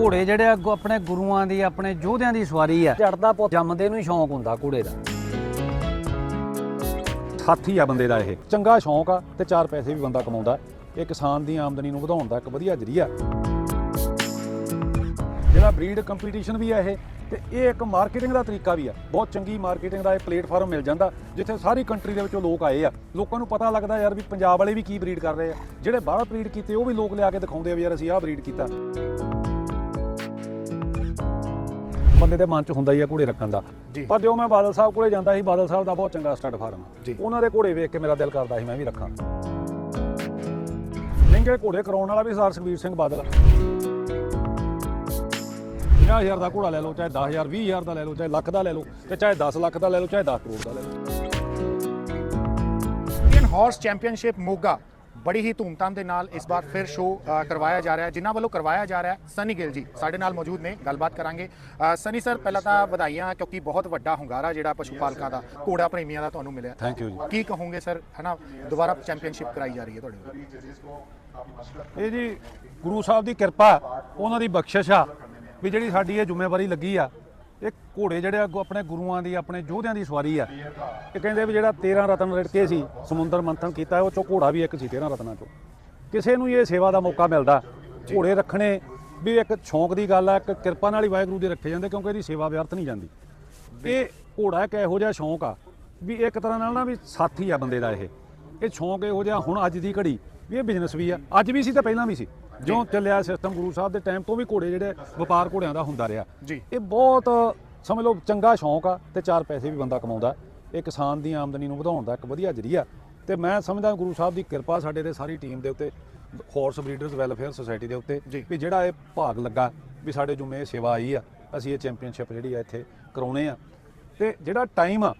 ਘੋੜੇ ਜਿਹੜੇ ਅੱਗੋਂ ਆਪਣੇ ਗੁਰੂਆਂ ਦੀ ਆਪਣੇ ਯੋਧਿਆਂ ਦੀ ਸਵਾਰੀ ਆ। ਚੜਦਾ ਪੁੱਤ। ਜੰਮਦੇ ਨੂੰ ਹੀ ਸ਼ੌਂਕ ਹੁੰਦਾ ਘੋੜੇ ਦਾ। ਸਾਥੀ ਆ ਬੰਦੇ ਦਾ ਇਹ। ਚੰਗਾ ਸ਼ੌਂਕ ਆ ਤੇ ਚਾਰ ਪੈਸੇ ਵੀ ਬੰਦਾ ਕਮਾਉਂਦਾ। ਇਹ ਕਿਸਾਨ ਦੀ ਆਮਦਨੀ ਨੂੰ ਵਧਾਉਣ ਦਾ ਇੱਕ ਵਧੀਆ ਜਰੀਆ ਜਿਹੜਾ ਬਰੀਡ ਕੰਪੀਟੀਸ਼ਨ ਵੀ ਆ ਇਹ ਤੇ ਇਹ ਇੱਕ ਮਾਰਕੀਟਿੰਗ ਦਾ ਤਰੀਕਾ ਵੀ ਆ। ਬਹੁਤ ਚੰਗੀ ਮਾਰਕੀਟਿੰਗ ਦਾ ਇਹ ਪਲੇਟਫਾਰਮ ਮਿਲ ਜਾਂਦਾ ਜਿੱਥੇ ਸਾਰੀ ਕੰਟਰੀ ਦੇ ਵਿੱਚੋਂ ਲੋਕ ਆਏ ਆ। ਲੋਕਾਂ ਨੂੰ ਪਤਾ ਲੱਗਦਾ ਯਾਰ ਵੀ ਪੰਜਾਬ ਵਾਲੇ ਵੀ ਕੀ ਬਰੀਡ ਕਰ ਰਹੇ ਆ। ਜਿਹੜੇ ਬਾਹਰ ਬਰੀਡ ਕੀਤੇ ਉਹ ਵੀ ਲੋਕ ਲਿਆ ਕੇ ਦਿਖਾਉਂਦੇ ਆ ਵੀ ਯਾਰ ਅਸੀਂ ਆਹ ਬਰੀਡ ਕੀਤਾ। ਬੰਦੇ ਦੇ ਮਨ 'ਚ ਹੁੰਦਾ ਹੀ ਆ ਘੋੜੇ ਰੱਖਣ ਦਾ। ਜੀ। ਪਰ ਜੋ ਮੈਂ ਬਾਦਲ ਸਾਹਿਬ ਕੋਲੇ ਜਾਂਦਾ ਸੀ ਬਾਦਲ ਸਾਹਿਬ ਦਾ ਬਹੁਤ ਚੰਗਾ ਸਟੱਡ ਫਾਰਮ ਜੀ। ਉਹਨਾਂ ਦੇ ਘੋੜੇ ਵੇਖ ਕੇ ਮੇਰਾ ਦਿਲ ਕਰਦਾ ਸੀ ਮੈਂ ਵੀ ਰੱਖਾਂ। ਮਹਿੰਗੇ ਘੋੜੇ ਕਰਾਉਣ ਵਾਲਾ ਵੀ ਸਰਦਾਰ ਸੁਖਬੀਰ ਸਿੰਘ ਬਾਦਲ ਆ। 50000 ਦਾ ਘੋੜਾ ਲੈ ਲਓ ਚਾਹੇ 10000 20000 ਦਾ ਲੈ ਲਓ ਚਾਹੇ ਲੱਖ ਦਾ ਲੈ ਲਓ ਤੇ ਚਾਹੇ 10 ਲੱਖ ਦਾ ਲੈ ਲਓ ਚਾਹੇ 10 ਕਰੋੜ ਦਾ ਲੈ ਲਓ। Indian horse championship Moga. ਬੜੀ ਹੀ ਧੂਮਧਾਮ ਦੇ ਨਾਲ ਇਸ ਵਾਰ ਫਿਰ ਸ਼ੋਅ ਕਰਵਾਇਆ ਜਾ ਰਿਹਾ ਹੈ ਜਿਨ੍ਹਾਂ ਵੱਲੋਂ ਕਰਵਾਇਆ ਜਾ ਰਿਹਾ ਹੈ। ਸਨੀ ਗਿੱਲ ਜੀ ਸਾਡੇ ਨਾਲ ਮੌਜੂਦ ਨੇ ਗੱਲਬਾਤ ਕਰਾਂਗੇ। ਸਨੀ ਸਰ ਪਹਿਲਾਂ ਤਾਂ ਵਧਾਈਆਂ ਕਿਉਂਕਿ ਬਹੁਤ ਵੱਡਾ ਹੁੰਗਾਰਾ ਜਿਹੜਾ ਪਸ਼ੂ ਪਾਲਕਾਂ ਦਾ ਘੋੜਾ ਪ੍ਰੇਮੀਆਂ ਦਾ ਤੁਹਾਨੂੰ ਮਿਲਿਆ। ਥੈਂਕ ਯੂ ਜੀ। ਕੀ ਕਹੋਗੇ ਸਰ ਹਨਾ ਦੁਬਾਰਾ ਚੈਂਪੀਅਨਸ਼ਿਪ ਕਰਾਈ ਜਾ ਰਹੀ ਹੈ ਤੁਹਾਡੇ ਵੱਲੋਂ? ਇਹ ਜੀ ਗੁਰੂ ਸਾਹਿਬ ਦੀ ਕਿਰਪਾ ਉਹਨਾਂ ਦੀ ਬਖਸ਼ਿਸ਼ ਆ ਵੀ ਜਿਹੜੀ ਸਾਡੀ ਇਹ ਜ਼ਿੰਮੇਵਾਰੀ ਲੱਗੀ ਆ ਇਹ ਘੋੜੇ ਜਿਹੜੇ ਅੱਗੋਂ ਆਪਣੇ ਗੁਰੂਆਂ ਦੀ ਆਪਣੇ ਯੋਧਿਆਂ ਦੀ ਸਵਾਰੀ ਆ। ਇਹ ਕਹਿੰਦੇ ਵੀ ਜਿਹੜਾ 13 ਰਤਨ ਰਿੜਕੇ ਸੀ ਸਮੁੰਦਰ ਮੰਥਨ ਕੀਤਾ ਉਹ ਚੋਂ ਘੋੜਾ ਵੀ ਇੱਕ ਸੀ 13 ਰਤਨਾਂ ਚੋਂ। ਕਿਸੇ ਨੂੰ ਇਹ ਸੇਵਾ ਦਾ ਮੌਕਾ ਮਿਲਦਾ। ਘੋੜੇ ਰੱਖਣੇ ਵੀ ਇੱਕ ਸ਼ੌਂਕ ਦੀ ਗੱਲ ਆ ਇੱਕ ਕਿਰਪਾ ਨਾਲ ਹੀ ਵਾਹਿਗੁਰੂ ਦੇ ਰੱਖੇ ਜਾਂਦੇ ਕਿਉਂਕਿ ਇਹਦੀ ਸੇਵਾ ਵਿਅਰਥ ਨਹੀਂ ਜਾਂਦੀ। ਇਹ ਘੋੜਾ ਇੱਕ ਇਹੋ ਜਿਹਾ ਸ਼ੌਂਕ ਆ ਵੀ ਇੱਕ ਤਰ੍ਹਾਂ ਨਾਲ ਨਾ ਵੀ ਸਾਥੀ ਆ ਬੰਦੇ ਦਾ ਇਹ। ਇਹ ਸ਼ੌਂਕ ਇਹੋ ਜਿਹਾ ਹੁਣ ਅੱਜ ਦੀ ਘੜੀ ਵੀ ਇਹ ਬਿਜ਼ਨਸ ਵੀ ਆ। ਅੱਜ ਵੀ ਸੀ ਤੇ ਪਹਿਲਾਂ ਵੀ ਸੀ। ਜਿਉਂ ਚੱਲਿਆ ਸਿਸਟਮ ਗੁਰੂ ਸਾਹਿਬ ਦੇ ਟਾਈਮ ਤੋਂ ਵੀ ਘੋੜੇ ਜਿਹੜੇ ਵਪਾਰ ਘੋੜਿਆਂ ਦਾ ਹੁੰਦਾ ਰਿਹਾ। ਜੀ। ਇਹ ਬਹੁਤ ਸਮਝ ਲਓ ਚੰਗਾ ਸ਼ੌਂਕ ਆ ਤੇ ਚਾਰ ਪੈਸੇ ਵੀ ਬੰਦਾ ਕਮਾਉਂਦਾ। ਇਹ ਕਿਸਾਨ ਦੀ ਆਮਦਨੀ ਨੂੰ ਵਧਾਉਣ ਦਾ ਇੱਕ ਵਧੀਆ ਜਰੀਆ। ਤੇ ਮੈਂ ਸਮਝਦਾ ਗੁਰੂ ਸਾਹਿਬ ਦੀ ਕਿਰਪਾ ਸਾਡੇ ਤੇ ਸਾਰੀ ਟੀਮ ਦੇ ਉੱਤੇ ਹਾਰਸ ਬਰੀਡਰਸ ਵੈਲਫੇਅਰ ਸੁਸਾਇਟੀ ਦੇ ਉੱਤੇ। ਵੀ ਜਿਹੜਾ ਇਹ ਭਾਗ ਲੱਗਾ ਵੀ ਸਾਡੇ ਜੁਮੇ ਸੇਵਾ ਆਈ ਆ ਅਸੀਂ ਇਹ ਚੈਂਪੀਅਨਸ਼ਿਪ ਜਿਹੜੀ ਆ ਇੱਥੇ ਕਰਾਉਣੇ ਆ। ਤੇ ਜਿਹੜਾ ਟਾਈਮ ਆ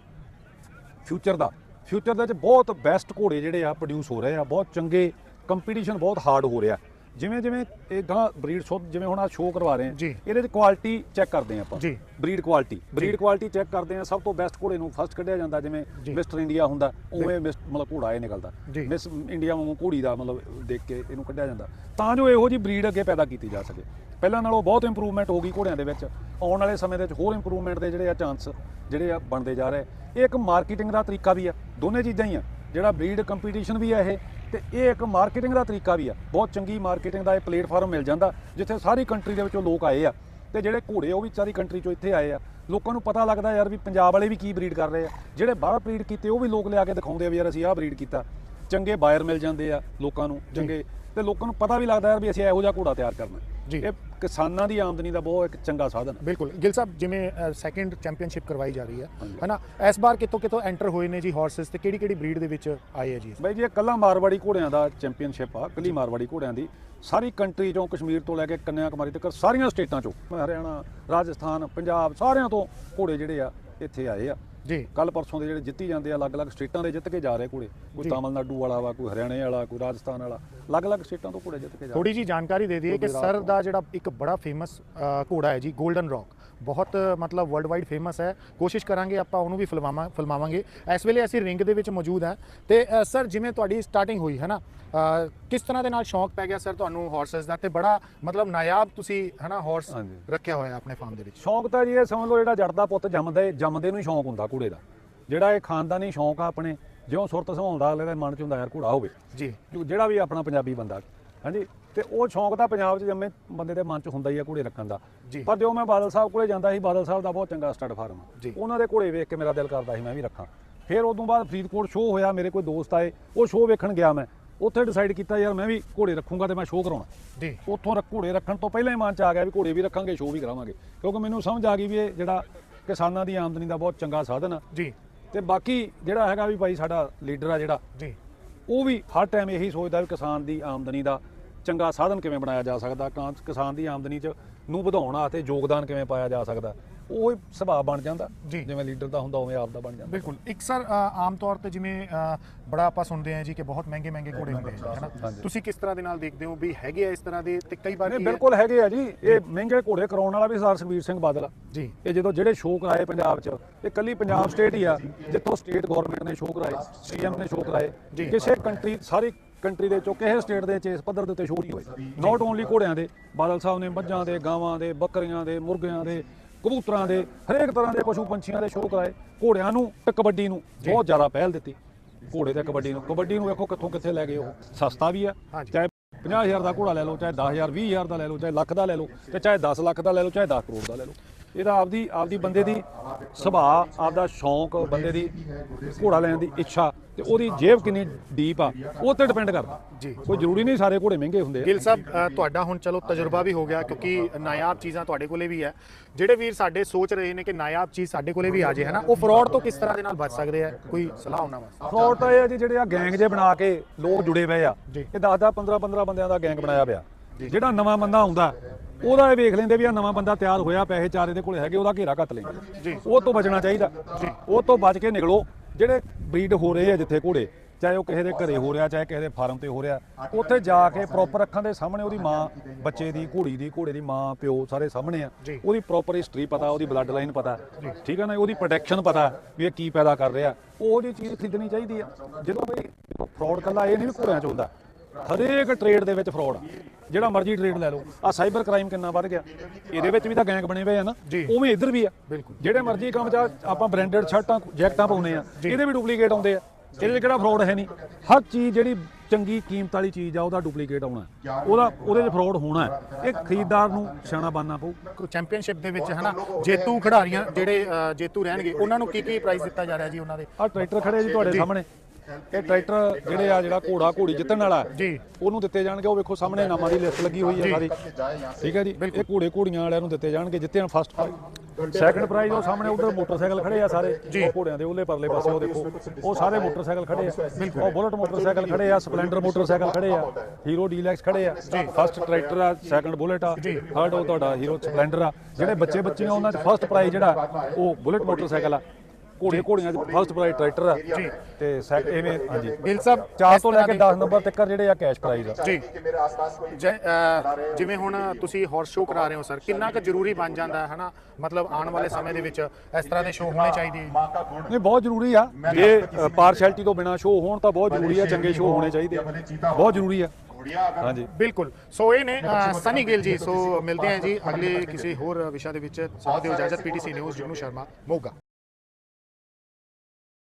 ਫਿਊਚਰ ਦਾ ਫਿਊਚਰ ਦੇ ਵਿੱਚ ਬਹੁਤ ਬੈਸਟ ਘੋੜੇ ਜਿਹੜੇ ਆ ਪ੍ਰੋਡਿਊਸ ਹੋ ਰਹੇ ਆ ਬਹੁਤ ਚੰਗੇ ਕੰਪੀਟੀਸ਼ਨ ਬਹੁਤ ਹਾਰਡ ਹੋ ਰਿਹਾ। ਜਿਵੇਂ ਜਿਵੇਂ ਇਹ ਗਾਂ ਬਰੀਡ ਸ਼ੋ ਜਿਵੇਂ ਹੁਣ ਆ ਸ਼ੋਅ ਕਰਵਾ ਰਹੇ ਆ। ਇਹਦੇ 'ਚ ਕੁਆਲਿਟੀ ਚੈੱਕ ਕਰਦੇ ਆ ਆਪਾਂ। ਜੀ। Breed quality breed quality check ਕਰਦੇ ਆ ਸਭ ਤੋਂ ਬੈਸਟ ਘੋੜੇ ਨੂੰ ਫਸਟ ਕੱਢਿਆ ਜਾਂਦਾ ਜਿਵੇਂ। ਮਿਸਟਰ ਇੰਡੀਆ ਹੁੰਦਾ ਉਵੇਂ ਮਿਸ ਮਤਲਬ ਘੋੜਾ ਇਹ ਨਿਕਲਦਾ। ਮਿਸ ਇੰਡੀਆ ਵਾਂਗੂ ਘੋੜੀ ਦਾ ਮਤਲਬ ਦੇਖ ਕੇ ਇਹਨੂੰ ਕੱਢਿਆ ਜਾਂਦਾ। ਤਾਂ ਜੋ ਇਹੋ ਜੀ ਬਰੀਡ ਅੱਗੇ ਪੈਦਾ ਕੀਤੀ ਜਾ ਸਕੇ। ਪਹਿਲਾਂ ਨਾਲੋਂ ਬਹੁਤ ਇੰਪਰੂਵਮੈਂਟ ਹੋ ਗਈ ਘੋੜਿਆਂ ਦੇ ਵਿੱਚ। ਆਉਣ ਵਾਲੇ ਸਮੇਂ ਦੇ ਵਿੱਚ ਹੋਰ ਇੰਪਰੂਵਮੈਂਟ ਦੇ ਜਿਹੜੇ ਆ ਚਾਂਸ ਜਿਹੜੇ ਆ ਬਣਦੇ ਜਾ ਰਹੇ। ਇਹ ਇੱਕ ਮਾਰਕੀਟਿੰਗ ਦਾ ਤਰੀਕਾ ਵੀ ਆ। ਦੋਨੇ ਚੀਜ਼ਾਂ ਹੀ ਆ। ਜਿਹੜਾ ਬਰੀਡ ਕੰਪੀਟੀਸ਼ਨ ਵੀ ਆ ਇਹ ਤੇ ਇਹ ਇੱਕ ਮਾਰਕੀਟਿੰਗ ਦਾ ਤਰੀਕਾ ਵੀ ਆ। ਬਹੁਤ ਚੰਗੀ ਮਾਰਕੀਟਿੰਗ ਦਾ ਇਹ ਪਲੇਟਫਾਰਮ ਮਿਲ ਜਾਂਦਾ, ਜਿੱਥੇ ਸਾਰੀ ਕੰਟਰੀ ਦੇ ਵਿੱਚੋਂ ਲੋਕ ਆਏ ਆ। ਤੇ ਜਿਹੜੇ ਘੋੜੇ ਉਹ ਵੀ ਸਾਰੀ ਕੰਟਰੀ ਚੋਂ ਇੱਥੇ ਆਏ ਆ। ਲੋਕਾਂ ਨੂੰ ਪਤਾ ਲੱਗਦਾ ਯਾਰ ਵੀ ਪੰਜਾਬ ਵਾਲੇ ਵੀ ਕੀ ਬਰੀਡ ਕਰ ਰਹੇ ਆ। ਜਿਹੜੇ ਬਾਹਰ ਬਰੀਡ ਕੀਤੇ, ਉਹ ਵੀ ਲੋਕ ਲਿਆ ਕੇ ਦਿਖਾਉਂਦੇ ਆ ਵੀ ਯਾਰ ਅਸੀਂ ਆਹ ਬਰੀਡ ਕੀਤਾ। ਚੰਗੇ ਬਾਇਰ ਮਿਲ ਜਾਂਦੇ ਆ ਲੋਕਾਂ ਨੂੰ, ਚੰਗੇ ਤੇ ਲੋਕਾਂ ਨੂੰ ਪਤਾ ਵੀ ਲੱਗਦਾ ਯਾਰ ਵੀ ਅਸੀਂ ਇਹੋ ਜਿਹਾ ਘੋੜਾ ਤਿਆਰ ਕਰਨਾ। ਇਹ ਕਿਸਾਨਾਂ ਦੀ ਆਮਦਨੀ ਦਾ ਬਹੁਤ ਇੱਕ ਚੰਗਾ ਸਾਧਨ ਆ। ਬਿਲਕੁਲ। ਗਿੱਲ ਸਾਹਿਬ ਜਿਵੇਂ ਸੈਕੰਡ ਚੈਂਪੀਅਨਸ਼ਿਪ ਕਰਵਾਈ ਜਾ ਰਹੀ ਹੈ। ਹਨਾ? ਇਸ ਵਾਰ ਕਿਤੋਂ ਕਿਤੋਂ ਐਂਟਰ ਹੋਏ ਨੇ ਜੀ ਹਾਰਸਸ ਤੇ ਕਿਹੜੀ ਕਿਹੜੀ ਬਰੀਡ ਦੇ ਵਿੱਚ ਆਏ ਆ ਜੀ? ਬਾਈ ਜੀ ਇਹ ਕੱਲਾ ਮਾਰਵਾੜੀ ਘੋੜਿਆਂ ਦਾ ਚੈਂਪੀਅਨਸ਼ਿਪ ਆ ਕੱਲੀ ਮਾਰਵਾੜੀ ਘੋੜਿਆਂ ਦੀ। ਸਾਰੀ ਕੰਟਰੀ ਚੋਂ ਕਸ਼ਮੀਰ ਤੋਂ ਲੈ ਕੇ ਕੰਨਿਆ ਕੁਮਾਰੀ ਤੱਕ ਸਾਰੀਆਂ ਸਟੇਟਾਂ ਚੋਂ ਹਰਿਆਣਾ ਰਾਜਸਥਾਨ ਪੰਜਾਬ ਸਾਰਿਆਂ ਤੋਂ ਘੋੜੇ ਜਿਹੜੇ ਆ ਇੱਥੇ ਆਏ ਆ। ਜੀ। ਕੱਲ ਪਰਸੋਂ ਦੇ ਜਿਹੜੇ ਜਿੱਤੀ ਜਾਂਦੇ ਆ ਅਲੱਗ-ਅਲੱਗ ਸਟੇਟਾਂ ਦੇ ਜਿੱਤ ਕੇ ਜਾ ਰਹੇ ਘੋੜੇ। ਕੋਈ। ਤਾਮਿਲਨਾਡੂ ਵਾਲਾ ਵਾ ਕੋਈ ਹਰਿਆਣੇ ਵਾਲਾ ਕੋਈ ਰਾਜਸਥਾਨ ਵਾਲਾ ਅਲੱਗ-ਅਲੱਗ ਸਟੇਟਾਂ ਤੋਂ ਘੋੜੇ ਜਿੱਤ ਕੇ ਜਾ ਥੋੜੀ ਜੀ ਜਾਣਕਾਰੀ ਦੇ ਦਈਏ ਕਿ ਸਰ। ਦਾ ਜਿਹੜਾ ਇੱਕ ਬੜਾ ਫੇਮਸ ਘੋੜਾ ਹੈ ਜੀ 골ਡਨ ਰੌਕ ਬਹੁਤ ਮਤਲਬ ਵਰਲਡ ਵਾਈਡ ਫੇਮਸ ਹੈ। ਕੋਸ਼ਿਸ਼ ਕਰਾਂਗੇ ਆਪਾਂ ਉਹਨੂੰ ਵੀ ਫਿਲਮਾਵਾਂ ਫਿਲਮਾਵਾਂਗੇ। ਇਸ ਵੇਲੇ ਅਸੀਂ ਰਿੰਗ ਦੇ ਵਿੱਚ ਮੌਜੂਦ ਹਾਂ। ਤੇ ਸਰ ਜਿਵੇਂ ਤੁਹਾਡੀ ਸਟਾਰਟਿੰਗ ਹੋਈ ਹੈ ਨਾ ਕਿਸ ਤਰ੍ਹਾਂ ਦੇ ਨਾਲ ਸ਼ੌਂਕ ਪੈ ਗਿਆ ਸਰ ਤੁਹਾਨੂੰ ਹਾਰਸਸ ਦਾ? ਤੇ ਬੜਾ ਮਤਲਬ ਨਾਯਾਬ ਤੁਸੀਂ ਹਨਾ ਹਾਰਸ। ਰੱਖਿਆ ਹੋਇਆ ਆਪਣੇ ਫਾਰਮ ਦੇ ਵਿੱਚ। ਸ਼ੌਂਕ ਤਾਂ ਜੀ ਇਹ ਸਮਝ ਲਓ ਜਿਹੜਾ ਜੜਦਾ ਪੁੱਤ ਜੰਮਦੇ ਜੰਮਦੇ ਨੂੰ ਹੀ ਸ਼ੌਂਕ ਹੁੰਦਾ। ਘੋੜੇ ਦਾ। ਜਿਹੜਾ ਇਹ ਖਾਨਦਾਨੀ ਸ਼ੌਂਕ ਆ ਆਪਣੇ ਜਿਉਂ ਸੁਰਤ ਸੰਭਾਲਦਾ ਅਗਲੇ ਦੇ ਮਨ 'ਚ ਹੁੰਦਾ ਯਾਰ ਘੋੜਾ ਹੋਵੇ। ਜੀ। ਜਿਹੜਾ ਵੀ ਆਪਣਾ ਪੰਜਾਬੀ ਬੰਦਾ ਹਾਂਜੀ? ਤੇ ਉਹ ਸ਼ੌਂਕ ਤਾਂ ਪੰਜਾਬ 'ਚ ਜੰਮੇ ਬੰਦੇ ਦੇ ਮਨ 'ਚ ਹੁੰਦਾ ਹੀ ਆ ਘੋੜੇ ਰੱਖਣ ਦਾ। ਪਰ ਜੋ ਮੈਂ ਬਾਦਲ ਸਾਹਿਬ ਕੋਲੇ ਜਾਂਦਾ ਸੀ ਬਾਦਲ ਸਾਹਿਬ ਦਾ ਬਹੁਤ ਚੰਗਾ ਸਟੱਡ ਫਾਰਮ। ਉਹਨਾਂ ਦੇ ਘੋੜੇ ਵੇਖ ਕੇ ਮੇਰਾ ਦਿਲ ਕਰਦਾ ਸੀ ਮੈਂ ਵੀ ਰੱਖਾਂ। ਫਿਰ ਉਦੋਂ ਬਾਅਦ ਫਰੀਦਕੋਟ ਸ਼ੋਅ ਹੋਇਆ ਮੇਰੇ ਕੋਈ ਦੋਸਤ ਆਏ ਉਹ ਸ਼ੋਅ ਵੇਖਣ ਗਿਆ ਮੈਂ। ਉੱਥੇ ਡਿਸਾਈਡ ਕੀਤਾ ਯਾਰ ਮੈਂ ਵੀ ਘੋੜੇ ਰੱਖੂੰਗਾ ਤੇ ਮੈਂ ਸ਼ੋਅ ਕਰਾਉਣਾ। ਜੀ। ਉੱਥੋਂ ਰੱਖ ਘੋੜੇ ਰੱਖਣ ਤੋਂ ਪਹਿਲਾਂ ਹੀ ਮਨ ਚ ਆ ਗਿਆ ਵੀ ਘੋੜੇ ਵੀ ਰੱਖਾਂਗੇ ਸ਼ੋਅ ਵੀ ਕਰਾਵਾਂਗੇ। ਕਿਉਂਕਿ ਮੈਨੂੰ ਸਮਝ ਆ ਗਈ ਵੀ ਇਹ ਜਿਹੜਾ ਕਿਸਾਨਾਂ ਦੀ ਆਮਦਨੀ ਦਾ ਬਹੁਤ ਚੰਗਾ ਸਾਧਨ ਆ। ਜੀ। ਤੇ ਬਾਕੀ ਜਿਹੜਾ ਹੈਗਾ ਵੀ ਭਾਈ ਸਾਡਾ ਲੀਡਰ ਆ ਜਿਹੜਾ ਜੀ। ਉਹ ਵੀ ਹਰ ਟਾਈਮ ਇਹੀ ਸੋਚਦਾ ਵੀ ਕਿਸਾਨ ਦੀ ਆਮਦਨੀ ਦਾ ਚੰਗਾ ਸਾਧਨ ਕਿਵੇਂ ਬਣਾਇਆ ਜਾ ਸਕਦਾ। ਕਿਸਾਨ ਦੀ ਆਮਦਨੀ ਚ ਨੂੰ ਵਧਾਉਣ ਵਾਸਤੇ ਯੋਗਦਾਨ ਕਿਵੇਂ ਪਾਇਆ ਜਾ ਸਕਦਾ ਉਹ ਸੁਭਾਅ ਬਣ ਜਾਂਦਾ। ਜਿਵੇਂ ਲੀਡਰ ਦਾ ਹੁੰਦਾ ਉਵੇਂ ਆਪ ਦਾ ਬਣ ਜਾਂਦਾ। ਬਿਲਕੁਲ। ਇੱਕ ਸਰ ਆਮ ਤੌਰ ਤੇ ਜਿਵੇਂ ਬੜਾ ਆਪਾਂ ਸੁਣਦੇ ਹਾਂ ਜੀ ਕਿ ਬਹੁਤ ਮਹਿੰਗੇ ਮਹਿੰਗੇ ਘੋੜੇ ਹੁੰਦੇ ਆ। ਤੁਸੀਂ ਕਿਸ ਤਰ੍ਹਾਂ ਦੇ ਨਾਲ ਦੇਖਦੇ ਹੋ ਵੀ ਹੈਗੇ ਆ ਇਸ ਤਰ੍ਹਾਂ ਦੇ ਤੇ ਕਈ ਵਾਰ ਬਿਲਕੁਲ ਹੈਗੇ ਆ ਜੀ। ਇਹ ਮਹਿੰਗੇ ਘੋੜੇ ਕਰਾਉਣ ਵਾਲਾ ਵੀ ਸਰਦਾਰ ਸੁਖਬੀਰ ਸਿੰਘ ਬਾਦਲ ਆ। ਜੀ। ਇਹ ਜਦੋਂ ਜਿਹੜੇ ਸ਼ੋਅ ਕਰਾਏ ਪੰਜਾਬ 'ਚ ਇਹ ਕੱਲੀ ਪੰਜਾਬ ਸਟੇਟ ਹੀ ਆ ਜਿੱਥੋਂ ਸਟੇਟ ਗਵਰਨਮੈਂਟ ਨੇ ਸ਼ੋਅ ਕਰਾਏ ਸੀਐਮ ਨੇ ਸ਼ੋਅ ਕਰਾਏ। ਕਿਸੇ ਕੰਟਰੀ ਸਾਰੀ ਕੰਟਰੀ ਦੇ ਚੋਂ ਕਿਸੇ ਸਟੇਟ ਦੇ ਚੇਸ ਪੱਧਰ ਦੇ ਉੱਤੇ ਸ਼ੋਅ ਨਹੀਂ ਹੋਏ। ਨਾਟ ਓਨਲੀ ਘੋੜਿਆਂ ਦੇ ਬਾਦਲ ਸਾਹਿਬ ਨੇ ਮੱਝਾਂ ਦੇ ਗਾਵਾਂ ਦੇ ਬੱਕਰੀਆਂ ਦੇ ਮੁਰਗਿਆਂ ਦੇ ਕਬੂਤਰਾਂ ਦੇ ਹਰੇਕ ਤਰ੍ਹਾਂ ਦੇ ਪਸ਼ੂ ਪੰਛੀਆਂ ਦੇ ਸ਼ੋਅ ਕਰਾਏ। ਘੋੜਿਆਂ ਨੂੰ ਤੇ ਕਬੱਡੀ ਨੂੰ ਬਹੁਤ ਜ਼ਿਆਦਾ ਪਹਿਲ ਦਿੱਤੀ। ਘੋੜੇ ਤੇ ਕਬੱਡੀ ਨੂੰ। ਕਬੱਡੀ ਨੂੰ ਵੇਖੋ ਕਿੱਥੋਂ ਕਿੱਥੇ ਲੈ ਗਏ ਉਹ। ਸਸਤਾ ਵੀ ਆ। ਚਾਹੇ 50000 ਦਾ ਘੋੜਾ ਲੈ ਲਓ ਚਾਹੇ 10000 20000 ਦਾ ਲੈ ਲਓ ਚਾਹੇ ਲੱਖ ਦਾ ਲੈ ਲਓ ਤੇ ਚਾਹੇ 10 ਲੱਖ ਦਾ ਲੈ ਲਓ ਚਾਹੇ 10 ਕਰੋੜ ਦਾ ਲੈ ਲਓ। ਇਹਦਾ ਆਪਦੀ ਆਪਦੀ ਬੰਦੇ ਦੀ ਸੁਭਾਅ ਆਪਦਾ ਸ਼ੌਂਕ ਬੰਦੇ ਦੀ ਘੋੜਾ ਲੈਣ ਦੀ ਇੱਛਾ ਤੇ ਉਹਦੀ ਜੇਬ ਕਿੰਨੀ ਡੀਪ ਆ ਉਹ ਤੇ ਡਿਪੈਂਡ ਕਰਦਾ। ਜੀ। ਕੋਈ ਜ਼ਰੂਰੀ ਨਹੀਂ ਸਾਰੇ ਘੋੜੇ ਮਹਿੰਗੇ ਹੁੰਦੇ ਗਿੱਲ ਸਾਹਿਬ ਤੁਹਾਡਾ ਹੁਣ ਚਲੋ ਤਜਰਬਾ ਵੀ ਹੋ ਗਿਆ ਕਿਉਂਕਿ ਨਾਇਆਬ ਚੀਜ਼ਾਂ ਤੁਹਾਡੇ ਕੋਲੇ ਵੀ ਹੈ। ਜਿਹੜੇ ਵੀਰ ਸਾਡੇ ਸੋਚ ਰਹੇ ਨੇ ਕਿ ਨਾਇਆਬ ਚੀਜ਼ ਸਾਡੇ ਕੋਲੇ ਵੀ ਆ ਜੇ ਹਨਾ? ਉਹ ਫਰਾਡ ਤੋਂ ਕਿਸ ਤਰ੍ਹਾਂ ਦੇ ਨਾਲ ਬਚ ਸਕਦੇ ਆ? ਕੋਈ ਸਲਾਹ ਉਹਨਾਂ ਵਾਸਤੇ? ਫਰਾਡ ਤਾਂ ਇਹ ਆ ਜੀ ਜਿਹੜੇ ਆ ਗੈਂਗ ਜੇ ਬਣਾ ਕੇ ਲੋਕ ਜੁੜੇ ਪਏ ਆ। ਇਹ 10 10 15 15 ਬੰਦਿਆਂ ਦਾ ਗੈਂਗ ਬਣਾਇਆ ਪਿਆ। ਜਿਹੜਾ ਨਵਾਂ ਬੰਦਾ ਆਉਂਦਾ ਉਹਦਾ ਇਹ ਵੇਖ ਲੈਂਦੇ ਵੀ ਆ ਨਵਾਂ ਬੰਦਾ ਤਿਆਰ ਹੋਇਆ ਪੈਸੇ ਚਾਰੇ ਦੇ ਕੋਲੇ ਹੈਗੇ ਉਹਦਾ ਘੇਰਾ ਕੱਟ ਲੈਂਦੇ ਜੀ। ਉਹ ਤੋਂ ਬਚਣਾ ਚਾਹੀਦਾ। ਉਹ ਤੋਂ ਬਚ ਕੇ ਨਿਕਲੋ। ਜਿਹੜੇ ਬਰੀਡ ਹੋ ਰਹੇ ਆ ਜਿੱਥੇ ਘੋੜੇ ਚਾਹੇ ਉਹ ਕਿਸੇ ਦੇ ਘਰੇ ਹੋ ਰਿਹਾ ਚਾਹੇ ਕਿਸੇ ਦੇ ਫਾਰਮ ਤੇ ਹੋ ਰਿਹਾ ਉੱਥੇ ਜਾ ਕੇ ਪ੍ਰੋਪਰ ਅੱਖਾਂ ਦੇ ਸਾਹਮਣੇ ਉਹਦੀ ਮਾਂ ਬੱਚੇ ਦੀ ਘੋੜੀ ਦੀ ਘੋੜੇ ਦੀ ਮਾਂ ਪਿਓ ਸਾਰੇ ਸਾਹਮਣੇ ਆ। ਜੀ। ਉਹਦੀ ਪ੍ਰੋਪਰ ਹਿਸਟਰੀ ਪਤਾ ਉਹਦੀ ਬਲੱਡ ਲਾਈਨ ਪਤਾ। ਠੀਕ ਹੈ ਨਾ? ਉਹਦੀ ਪ੍ਰੋਟੈਕਸ਼ਨ ਪਤਾ ਵੀ ਇਹ ਕੀ ਪੈਦਾ ਕਰ ਰਿਹਾ। ਉਹ ਜਿਹੀ ਚੀਜ਼ ਖਰੀਦਣੀ ਚਾਹੀਦੀ ਆ। ਜਦੋਂ ਬਈ ਫਰਾਡ ਕੱਲਾ ਇਹ ਨਹੀਂ ਵੀ ਘੋੜਿਆਂ ਚ ਹੁੰਦਾ। ਹਰੇਕ ਟ੍ਰੇਡ ਦੇ ਵਿੱਚ ਫਰਾਡ ਜਿਹੜਾ ਮਰਜ਼ੀ ਟ੍ਰੇਡ ਲੈ ਲਓ। ਆ ਸਾਈਬਰ ਕ੍ਰਾਈਮ ਕਿੰਨਾ ਵੱਧ ਗਿਆ। ਇਹਦੇ ਵਿੱਚ ਵੀ ਤਾਂ ਗੈਂਗ ਬਣੇ ਹੋਏ ਆ ਨਾ। ਉਵੇਂ ਇੱਧਰ ਵੀ ਆ। ਜਿਹੜੇ ਮਰਜ਼ੀ ਕੰਮ ਚ ਆ, ਆਪਾਂ ਬ੍ਰਾਂਡਡ ਸ਼ਰਟਾਂ ਜੈਕਟਾਂ ਪਾਉਨੇ ਆ। ਇਹਦੇ ਵੀ ਡੁਪਲੀਕੇਟ ਆਉਂਦੇ ਆ। ਇਹਦੇ 'ਚ ਕਿਹੜਾ ਫਰਾਡ ਹੈ ਨਹੀਂ। ਹਰ ਚੀਜ਼ ਜਿਹੜੀ ਚੰਗੀ ਕੀਮਤ ਵਾਲੀ ਚੀਜ਼ ਆ ਉਹਦਾ ਡੁਪਲੀਕੇਟ ਆਉਣਾ। ਉਹਦਾ ਉਹਦੇ 'ਚ ਫਰਾਡ ਹੋਣਾ। ਇਹ ਖਰੀਦਦਾਰ ਨੂੰ ਸਿਆਣਾ ਬਣਨਾ ਪਊ ਚੈਂਪੀਅਨਸ਼ਿਪ ਦੇ ਵਿੱਚ ਹਨਾ ਜੇਤੂ ਖਿਡਾਰੀਆਂ ਜਿਹੜੇ ਜੇਤੂ ਰਹਿਣਗੇ ਉਹਨਾਂ ਨੂੰ ਕੀ ਕੀ ਪ੍ਰਾਈਜ਼ ਦਿੱਤਾ ਜਾ ਰਿਹਾ ਜੀ ਉਹਨਾਂ ਦੇ? ਆ ਟਰੈਕਟਰ ਖੜੇ ਜੀ ਤੁਹਾਡੇ ਸਾਹਮਣੇ। ਇਹ ਟਰੈਕਟਰ ਜਿਹੜੇ ਆ ਜਿਹੜਾ ਘੋੜਾ ਘੋੜੀ ਜਿੱਤਣ ਵਾਲਾ ਜੀ। ਉਹਨੂੰ ਦਿੱਤੇ ਜਾਣਗੇ ਉਹ ਵੇਖੋ ਸਾਹਮਣੇ ਨਾਮਾਂ ਦੀ ਲਿਸਟ ਲੱਗੀ ਹੋਈ ਹੈ ਸਾਰੀ। ਠੀਕ ਹੈ ਜੀ? ਇਹ ਘੋੜੇ ਘੋੜੀਆਂ ਵਾਲਿਆਂ ਨੂੰ ਦਿੱਤੇ ਜਾਣਗੇ ਜਿੱਤੇ ਫਸਟ ਪ੍ਰਾਈਜ਼ ਸੈਕੰਡ ਪ੍ਰਾਈਜ਼ ਉਹ ਸਾਹਮਣੇ ਉਧਰ ਮੋਟਰਸਾਈਕਲ ਖੜੇ ਆ ਸਾਰੇ। ਉਹ ਘੋੜਿਆਂ ਦੇ ਉਹਲੇ ਪਰਲੇ ਪਾਸੇ ਉਹ ਦੇਖੋ। ਉਹ ਸਾਰੇ ਮੋਟਰਸਾਈਕਲ ਖੜੇ ਆ। ਉਹ ਬੁਲਟ ਮੋਟਰਸਾਈਕਲ ਖੜੇ ਆ ਸਪਲੈਂਡਰ ਮੋਟਰਸਾਈਕਲ ਖੜੇ ਆ। ਹੀਰੋ ਡੀਲੈਕਸ ਖੜੇ ਆ। ਫਸਟ ਟਰੈਕਟਰ ਆ ਸੈਕੰਡ ਬੁਲਟ ਆ। ਥਰਡ ਉਹ ਤੁਹਾਡਾ ਹੀਰੋ ਸਪਲੈਂਡਰ ਆ। ਜਿਹੜੇ ਬੱਚੇ ਬੱਚੀਆਂ ਉਹਨਾਂ 'ਚ ਫਸਟ ਪ੍ਰਾਈਜ਼ ਜਿਹੜਾ ਉਹ ਬੁਲਟ ਮੋਟਰਸਾਈਕਲ ਆ। ਘੋੜੇ ਘੋੜੀਆਂ 'ਚ ਫਸਟ ਪ੍ਰਾਈਜ਼ ਟਰੈਕਟਰ ਆ। ਤੇ ਸੈਕ ਐਵੇਂ ਹਾਂਜੀ। ਗਿੱਲ ਸਾਹਿਬ 4 ਤੋਂ ਲੈ ਕੇ 10 ਨੰਬਰ ਤੱਕ ਜਿਹੜੇ ਆ ਕੈਸ਼ ਪ੍ਰਾਈਜ਼ ਆ। ਜੀ। ਜਿਵੇਂ ਹੁਣ ਤੁਸੀਂ ਹਾਰਸ ਸ਼ੋਅ ਕਰਾ ਰਹੇ ਹੋ ਸਰ ਕਿੰਨਾ ਕੁ ਜ਼ਰੂਰੀ ਬਣ ਜਾਂਦਾ ਹੈ ਹਨਾ? ਮਤਲਬ ਆਉਣ ਵਾਲੇ ਸਮੇਂ ਦੇ ਵਿੱਚ ਇਸ ਤਰ੍ਹਾਂ ਦੇ ਸ਼ੋਅ ਹੋਣੇ ਚਾਹੀਦੇ? ਆ। ਨਹੀਂ ਬਹੁਤ ਜ਼ਰੂਰੀ ਆ। ਜੇ ਪਾਰਸ਼ੈਲਿਟੀ ਤੋਂ ਬਿਨਾ ਸ਼ੋਅ ਹੋਣ ਤਾਂ ਬਹੁਤ ਜ਼ਰੂਰੀ ਆ ਚੰਗੇ ਸ਼ੋਅ ਹੋਣੇ ਚਾਹੀਦੇ ਆ। ਬਹੁਤ ਜ਼ਰੂਰੀ ਆ। ਹਾਂਜੀ। ਬਿਲਕੁਲ। ਸੋ ਇਹ ਨੇ ਸਨੀ ਗਿੱਲ ਜੀ ਸੋ ਮਿਲਦੇ ਹਾਂ ਜੀ ਅਗਲੇ ਕਿਸੇ ਹੋਰ ਵਿਸ਼ਾ ਦੇ ਵਿੱਚ ਸਮਾਂ ਦਿਓ ਇਜਾਜ਼ਤ ਪੀਟੀਸੀ ਨਿਊਜ਼ ਜਗਨੂ ਸ਼ਰਮਾ ਮੋਗਾ।